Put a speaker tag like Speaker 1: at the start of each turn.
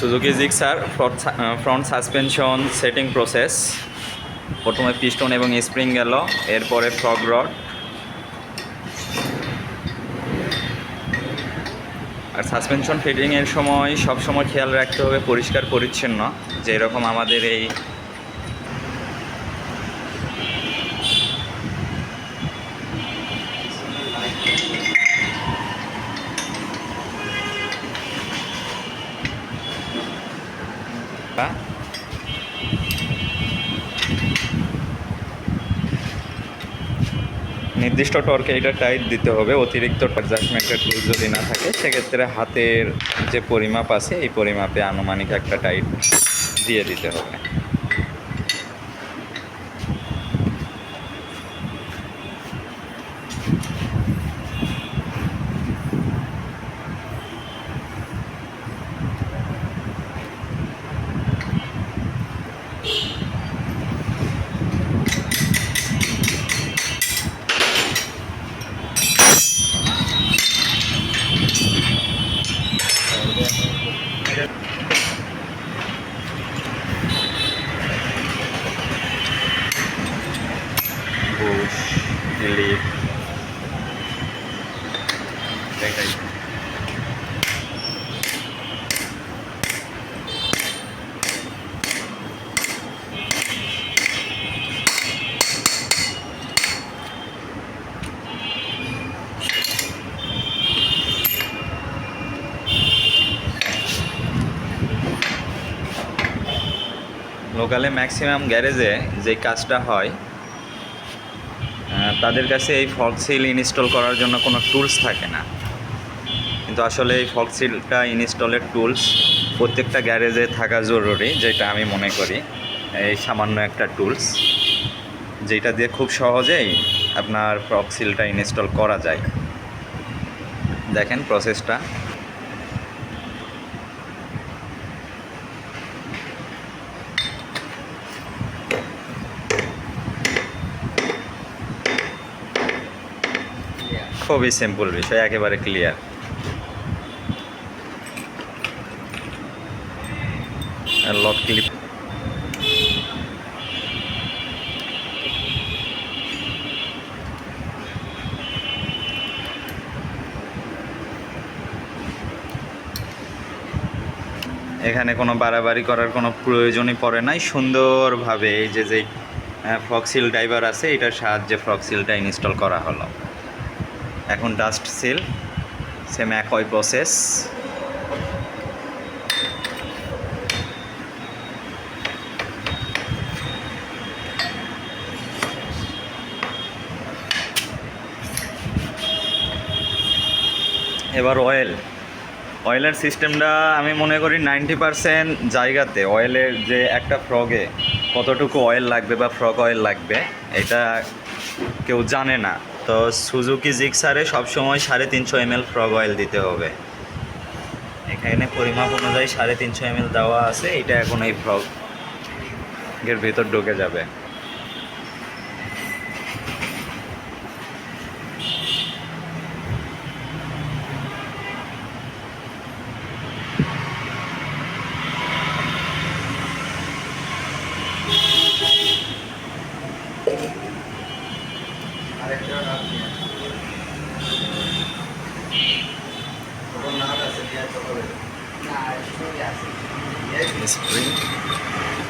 Speaker 1: Suzuki Gixxer front suspension setting process প্রথমে piston এবং spring গেল, এরপরে ফ্রগ রড আর সাসপেনশন ফিটিংয়ের সময় সব সময় খেয়াল রাখতে হবে পরিষ্কার পরিচ্ছন্ন যেরকম আমাদের এই নির্দিষ্ট টর্কে এটা টাইট দিতে হবে, অতিরিক্ত অ্যাডজাস্টমেন্টের টুল যদি না থাকে, সেক্ষেত্রে হাতের যে পরিমাপ আছে, এই পরিমাপে আনুমানিক একটা টাইট দিয়ে দিতে হবে। বুশ ক্লিপ এটাই লোকালে ম্যাক্সিমাম গ্যারেজে যে কাজটা হয় তাদের কাছে এই ফক্সিল ইনস্টল করার জন্য কোনো টুলস থাকে না। কিন্তু আসলে এই ফক্সিলটা ইনস্টলের টুলস, প্রত্যেকটা গ্যারেজে থাকা জরুরি, যেটা আমি মনে করি, এই সামান্য একটা টুলস, যেটা দিয়ে খুব সহজেই আপনার ফক্সিলটা ইনস্টল করা যায়। দেখেন প্রসেসটা খুবই সিম্পল বিষয়, একেবারে ক্লিয়ার লক ক্লিপ এখানে কোনো বাড়াবাড়ি করার কোনো প্রয়োজনই পড়ে নাই। সুন্দরভাবে এই যে যে ফ্রক্সিল ড্রাইভার আছে, এটার সাহায্যে ফ্রক্সিলটা ইনস্টল করা হলো। এখন ডাস্ট সিল সেম একই প্রসেস এবার অয়েল অয়েলের সিস্টেমটা আমি মনে করি নাইনটি পারসেন্ট জায়গাতে অয়েলের যে একটা ফ্রগে কতটুকু অয়েল লাগবে বা ফ্রগ অয়েল লাগবে, এটা কেউ জানে না। তো সুজুকি জিক্সারে সবসময় সাড়ে তিনশো এম এল ফ্রগ অয়েল দিতে হবে। এখানে পরিমাপ অনুযায়ী সাড়ে তিনশো এমএল দেওয়া আছে, এটা এখন এই ফ্রগের ভেতর ঢুকে যাবে। It's green.